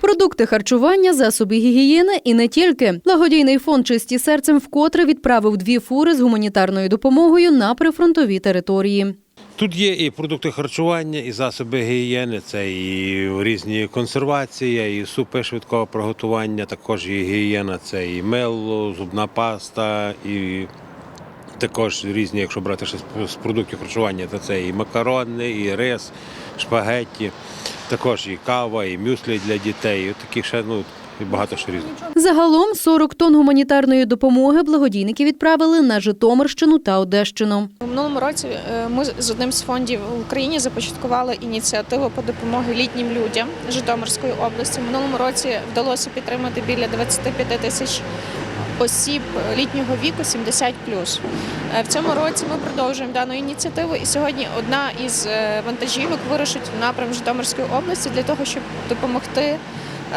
Продукти харчування, засоби гігієни і не тільки. Благодійний фонд чисті серцем вкотре відправив дві фури з гуманітарною допомогою на прифронтові території. Тут є і продукти харчування, і засоби гігієни, це і різні консервації, і супи швидкого приготування, також і гігієна, це і мило, зубна паста, і також різні, якщо брати ще з- продуктів харчування, то це і макарони, і рис, шпагетті, також і кава, і мюслі для дітей, і такі ще ну, і багато ще різних. Загалом 40 тонн гуманітарної допомоги благодійники відправили на Житомирщину та Одещину. У минулому році е, ми з одним з фондів в Україні започаткували ініціативу по допомоги літнім людям Житомирської області. В минулому році вдалося підтримати біля 25 тисяч осіб літнього віку 70+. плюс В цьому році ми продовжуємо дану ініціативу, і сьогодні одна із е, вантажівок вирушить в напрям Житомирської області для того, щоб допомогти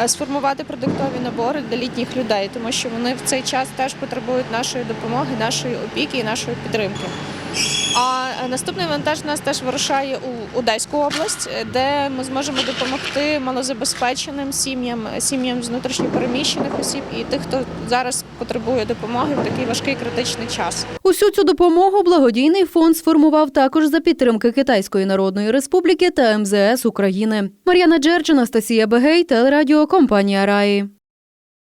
е, сформувати продуктові набори для літніх людей, тому що вони в цей час теж потребують нашої допомоги, нашої опіки і нашої підтримки. А е, наступний вантаж у нас теж вирушає у Одеську область, е, де ми зможемо допомогти малозабезпеченим сім'ям, сім'ям з внутрішньопереміщених осіб і тих, хто зараз потребує допомоги в такий важкий критичний час. Усю цю допомогу благодійний фонд сформував також за підтримки Китайської Народної Республіки та МЗС України. Мар'яна Джерч, Анастасія Бегей, телерадіокомпанія Раї.